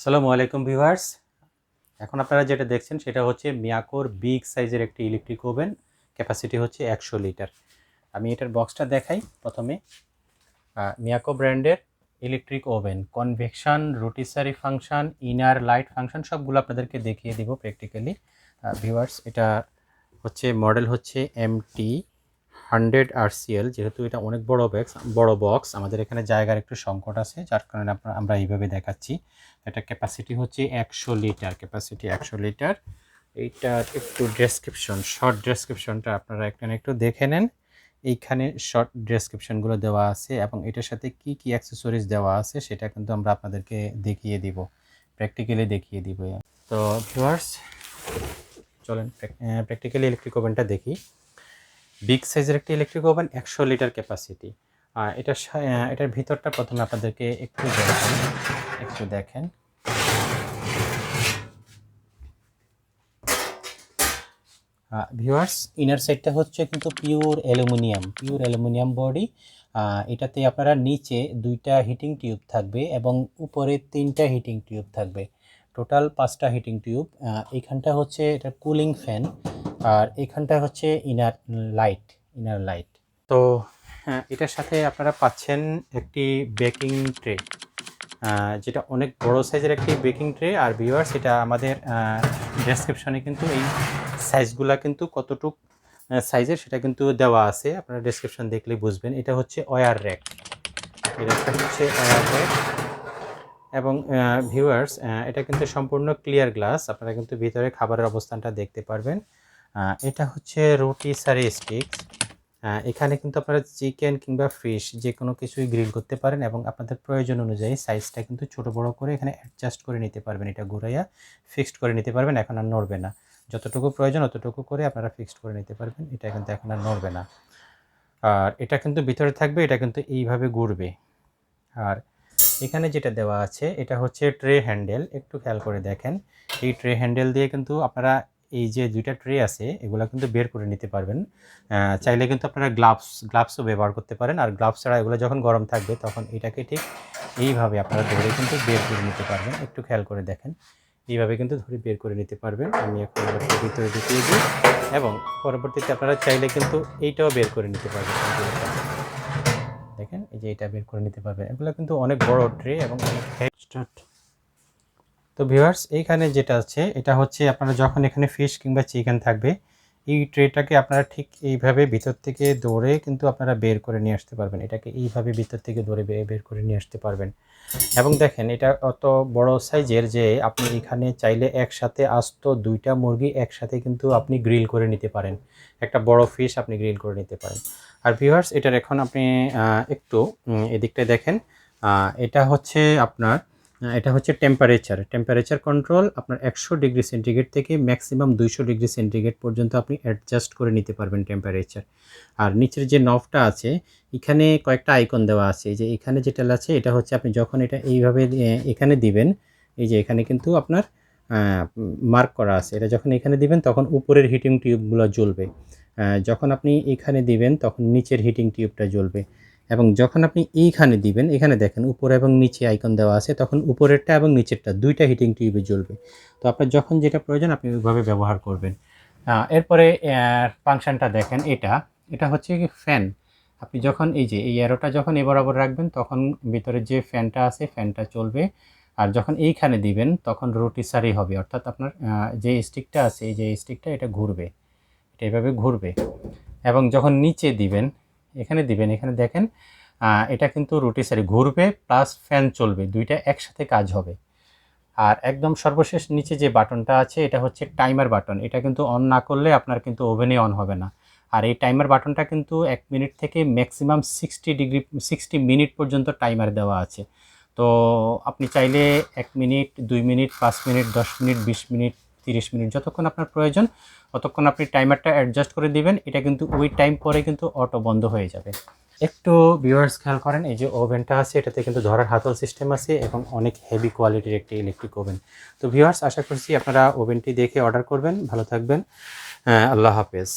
আসসালামু আলাইকুম ভিভার্স এখন আপনারা যেটা দেখছেন সেটা হচ্ছে মিয়াকোর বিগ সাইজের একটি ইলেকট্রিক ওভেন ক্যাপাসিটি হচ্ছে একশো লিটার। আমি এটার বক্সটা দেখাই প্রথমে। মিয়াকো ব্র্যান্ডের electric oven convection rotisserie function inner light function সবগুলো আপনাদেরকে দেখিয়ে দিব প্র্যাকটিক্যালি ভিভার্স এটা হচ্ছে মডেল হচ্ছে এমটি হান্ড্রেড আর আরসিএল, যেহেতু এটা অনেক বড় ব্যাক্স বড় বক্স আমাদের এখানে জায়গার একটু সংকট আছে, যার কারণে আপনার, আমরা এইভাবে দেখাচ্ছি। এটা ক্যাপাসিটি হচ্ছে একশো লিটার ক্যাপাসিটি একশো লিটার। এইটার একটু ডেসক্রিপশন শর্ট ডেসক্রিপশনটা আপনারা এখানে একটু দেখে নেন। এইখানে শর্ট ডেসক্রিপশনগুলো দেওয়া আছে এবং এটার সাথে কি কি অ্যাক্সেসরিজ দেওয়া আছে সেটা কিন্তু আমরা আপনাদেরকে দেখিয়ে দিব প্র্যাকটিক্যালি দেখিয়ে দিব। তো ভিউয়ার্স চলেন প্র্যাকটিক্যালি ইলেকট্রিক ওভেনটা দেখি। বিগ সাইজের একটি ইলেকট্রিক ওভেন একশো লিটার ক্যাপাসিটি এটা এটার ভিতরটা প্রথমে আপনাদেরকে একটু দেখেন একটু দেখেন। ভিউয়ার্স ইনার সাইডটা হচ্ছে কিন্তু pure aluminium pure aluminium body এটাতে আপনারা নিচে দুইটা হিটিং টিউব থাকবে এবং উপরে তিনটা হিটিং টিউব থাকবে। টোটাল পাঁচটা হিটিং টিউব এইখানটা হচ্ছে এটা কুলিং ফ্যান আর এখানটা হচ্ছে ইনার লাইট ইনার লাইট তো হ্যাঁ, এটার সাথে আপনারা পাচ্ছেন একটি বেকিং ট্রে যেটা অনেক বড় সাইজের একটি বেকিং ট্রে আর ভিউয়ার্স এটা আমাদের ডেসক্রিপশনে কিন্তু এই সাইজগুলা কিন্তু কতটুক সাইজের সেটা কিন্তু দেওয়া আছে। আপনারা ডেসক্রিপশন দেখলে বুঝবেন। এটা হচ্ছে ওয়ার র্যাক এটা হচ্ছে ওয়ার র্যাক এবং ভিউয়ার্স এটা কিন্তু সম্পূর্ণ ক্লিয়ার গ্লাস আপনারা কিন্তু ভিতরে খাবারের অবস্থানটা দেখতে পারবেন। এটা হচ্ছে রুটি সারি স্টিক্স। এখানে কিন্তু আপনারা চিকেন কিংবা ফিশ যে কোনো কিছুই গ্রিল করতে পারেন এবং আপনাদের প্রয়োজন অনুযায়ী সাইজটা কিন্তু ছোট বড় করে এখানে অ্যাডজাস্ট করে নিতে পারবেন। এটা ঘুরাইয়া ফিক্সড করে নিতে পারবেন, এখন আর নড়বে না। যতটুকু প্রয়োজন অতটুকু করে আপনারা ফিক্সড করে নিতে পারবেন, এটা কিন্তু এখন আর নড়বে না। আর এটা কিন্তু ভিতরে থাকবে, এটা কিন্তু এইভাবে ঘুরবে। আর এখানে যেটা দেওয়া আছে, এটা হচ্ছে ট্রে হ্যান্ডেল একটু খেয়াল করে দেখেন। এই ট্রে হ্যান্ডেল দিয়ে কিন্তু আপনারা এই যে দুইটা ট্রে আছে, এগুলো কিন্তু বের করে নিতে পারবেন। চাইলে কিন্তু আপনারা গ্লাভস গ্লাভসও ব্যবহার করতে পারেন। আর গ্লাভস ছাড়া এগুলো যখন গরম থাকবে, তখন এটাকে ঠিক এইভাবে আপনারা ধরে কিন্তু বের করে নিতে পারবেন। একটু খেয়াল করে দেখেন। এইভাবে কিন্তু ধরে বের করে নিতে পারবেন। আমি এখন ভিতরে ঢুকিয়ে দিই এবং পরবর্তীতে আপনারা চাইলে কিন্তু এইটাও বের করে নিতে পারবেন। দেখেন, এই যে এটা বের করে নিতে পারবেন। এগুলো কিন্তু অনেক বড় ট্রে এবং অনেক স্টার্ট তো ভিউয়ার্স এইখানে যেটা আছে এটা হচ্ছে আপনারা যখন এখানে ফিশ কিংবা চিকেন থাকবে এই ট্রেটাকে আপনারা ঠিক এইভাবে ভিতর থেকে দৌড়ে কিন্তু আপনারা বের করে নিয়ে আসতে পারবেন। এটাকে এইভাবে ভিতর থেকে দৌড়ে বের করে নিয়ে আসতে পারবেন। এবং দেখেন এটা অত বড় সাইজের যে আপনি এখানে চাইলে একসাথে আস্ত দুইটা মুরগি একসাথে কিন্তু আপনি গ্রিল করে নিতে পারেন। একটা বড় ফিশ আপনি গ্রিল করে নিতে পারেন। আর ভিউয়ার্স এটার এখন আপনি একটু উম, এদিকটা দেখেন এটা হচ্ছে আপনার এটা হচ্ছে টেম্পারেচার টেম্পারেচার কন্ট্রোল আপনার একশো ডিগ্রি সেন্টিগ্রেড থেকে ম্যাক্সিমাম দুইশো ডিগ্রি সেন্টিগ্রেড পর্যন্ত আপনি অ্যাডজাস্ট করে নিতে পারবেন টেম্পারেচার আর নিচের যে নফটা আছে, এখানে কয়েকটা আইকন দেওয়া আছে। যে এখানে যেটা আছে এটা হচ্ছে আপনি যখন এটা এইভাবে এখানে দিবেন, এই যে এখানে কিন্তু আপনার মার্ক করা আছে। এটা যখন এখানে দিবেন, তখন উপরের হিটিং টিউবগুলো জ্বলবে। যখন আপনি এখানে দিবেন, তখন নিচের হিটিং টিউবটা জ্বলবে। এবং যখন আপনি এইখানে দিবেন, এখানে দেখেন উপরে এবং নিচে আইকন দেওয়া আছে, তখন উপরেরটা এবং নিচেরটা দুইটা হিটিং টিউবে জ্বলবে। তো আপনার যখন যেটা প্রয়োজন, আপনি ওইভাবে ব্যবহার করবেন। এরপরে ফাংশনটা দেখেন এটা। এটা হচ্ছে কি ফ্যান আপনি যখন এই যে, এই অ্যারোটা যখন এ বরাবর রাখবেন, তখন ভিতরে যে ফ্যানটা আছে ফ্যানটা চলবে। আর যখন এইখানে দিবেন, তখন রোটিসারি হবে। অর্থাৎ আপনার যে স্টিকটা আছে, এই যে স্টিকটা এটা ঘুরবে। এটা এভাবে ঘুরবে। এবং যখন নিচে দিবেন এখানে দিবেন। এখানে দেখেন এটা কিন্তু রোটিসারি ঘুরবে প্লাস ফ্যান চলবে। দুইটা একসাথে কাজ হবে। আর একদম সর্বশেষ নিচে যে বাটনটা আছে, এটা হচ্ছে টাইমার বাটন এটা কিন্তু অন না করলে আপনার কিন্তু ওভেনে অন হবে না। আর এই টাইমার বাটনটা কিন্তু এক মিনিট থেকে maximum sixty degree sixty minute পর্যন্ত টাইমার দেওয়া আছে। তো আপনি চাইলে এক মিনিট দুই মিনিট পাঁচ মিনিট দশ মিনিট বিশ মিনিট তিরিশ মিনিট। যতক্ষণ আপনার প্রয়োজন, ততক্ষণ আপনি টাইমারটা অ্যাডজাস্ট করে দিবেন। এটা কিন্তু ওই টাইম পরে কিন্তু অটো বন্ধ হয়ে যাবে। একটু ভিউয়ার্স খেয়াল করেন, এই যে ওভেনটা আছে, এটাতে কিন্তু ধরার হাতল সিস্টেম আছে এবং অনেক হেভি কোয়ালিটির একটি ইলেকট্রিক ওভেন তো ভিউয়ার্স আশা করছি আপনারা ওভেনটি দেখে অর্ডার করবেন। ভালো থাকবেন। আল্লাহ হাফেজ।